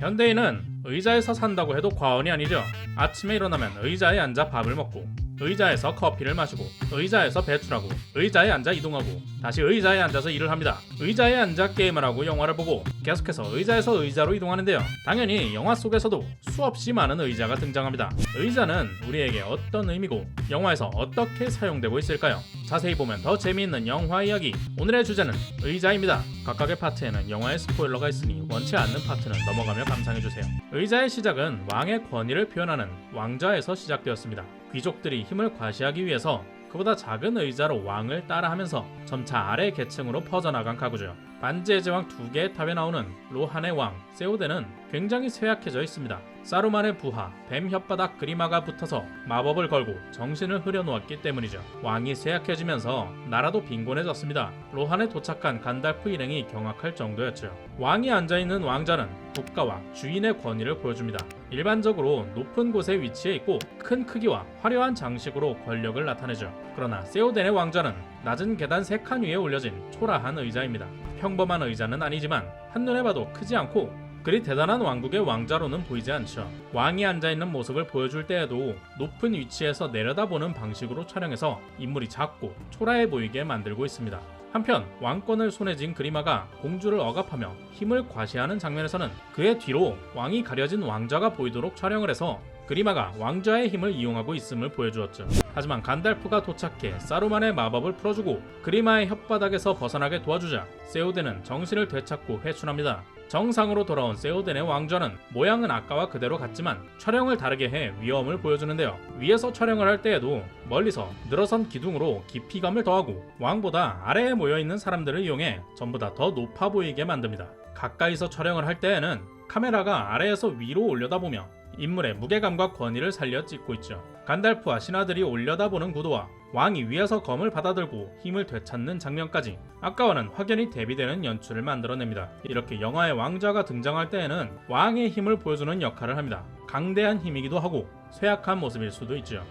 현대인은 의자에서 산다고 해도 과언이 아니죠. 아침에 일어나면 의자에 앉아 밥을 먹고, 의자에서 커피를 마시고, 의자에서 배출하고, 의자에 앉아 이동하고, 다시 의자에 앉아서 일을 합니다. 의자에 앉아 게임을 하고 영화를 보고, 계속해서 의자에서 의자로 이동하는데요. 당연히 영화 속에서도 수없이 많은 의자가 등장합니다. 의자는 우리에게 어떤 의미고, 영화에서 어떻게 사용되고 있을까요? 자세히 보면 더 재미있는 영화 이야기. 오늘의 주제는 의자입니다. 각각의 파트에는 영화의 스포일러가 있으니 원치 않는 파트는 넘어가며 감상해주세요. 의자의 시작은 왕의 권위를 표현하는 왕좌에서 시작되었습니다. 귀족들이 힘을 과시하기 위해서 그보다 작은 의자로 왕을 따라하면서 점차 아래 계층으로 퍼져나간 가구죠. 반지의 제왕 두 개의 탑에 나오는 로한의 왕 세오데는 굉장히 쇠약해져 있습니다. 사루만의 부하 뱀 혓바닥 그리마가 붙어서 마법을 걸고 정신을 흐려놓았기 때문이죠. 왕이 쇠약해지면서 나라도 빈곤해졌습니다. 로한에 도착한 간달프 일행이 경악할 정도였죠. 왕이 앉아있는 왕자는 국가와 주인의 권위를 보여줍니다. 일반적으로 높은 곳에 위치해 있고 큰 크기와 화려한 장식으로 권력을 나타내죠. 그러나 세오덴의 왕좌는 낮은 계단 세칸 위에 올려진 초라한 의자입니다. 평범한 의자는 아니지만 한눈에 봐도 크지 않고 그리 대단한 왕국의 왕자로는 보이지 않죠. 왕이 앉아있는 모습을 보여줄 때에도 높은 위치에서 내려다보는 방식으로 촬영해서 인물이 작고 초라해 보이게 만들고 있습니다. 한편 왕권을 손에 쥔 그리마가 공주를 억압하며 힘을 과시하는 장면에서는 그의 뒤로 왕이 가려진 왕자가 보이도록 촬영을 해서 그리마가 왕좌의 힘을 이용하고 있음을 보여주었죠. 하지만 간달프가 도착해 사루만의 마법을 풀어주고 그리마의 혓바닥에서 벗어나게 도와주자 세오덴은 정신을 되찾고 회춘합니다. 정상으로 돌아온 세오덴의 왕좌는 모양은 아까와 그대로 같지만 촬영을 다르게 해 위험을 보여주는데요. 위에서 촬영을 할 때에도 멀리서 늘어선 기둥으로 깊이감을 더하고 왕보다 아래에 모여있는 사람들을 이용해 전부 다 더 높아 보이게 만듭니다. 가까이서 촬영을 할 때에는 카메라가 아래에서 위로 올려다보며 인물의 무게감과 권위를 살려 찍고 있죠. 간달프와 신하들이 올려다보는 구도와 왕이 위에서 검을 받아들고 힘을 되찾는 장면까지 아까와는 확연히 대비되는 연출을 만들어냅니다. 이렇게 영화의 왕자가 등장할 때에는 왕의 힘을 보여주는 역할을 합니다. 강대한 힘이기도 하고 쇠약한 모습일 수도 있죠.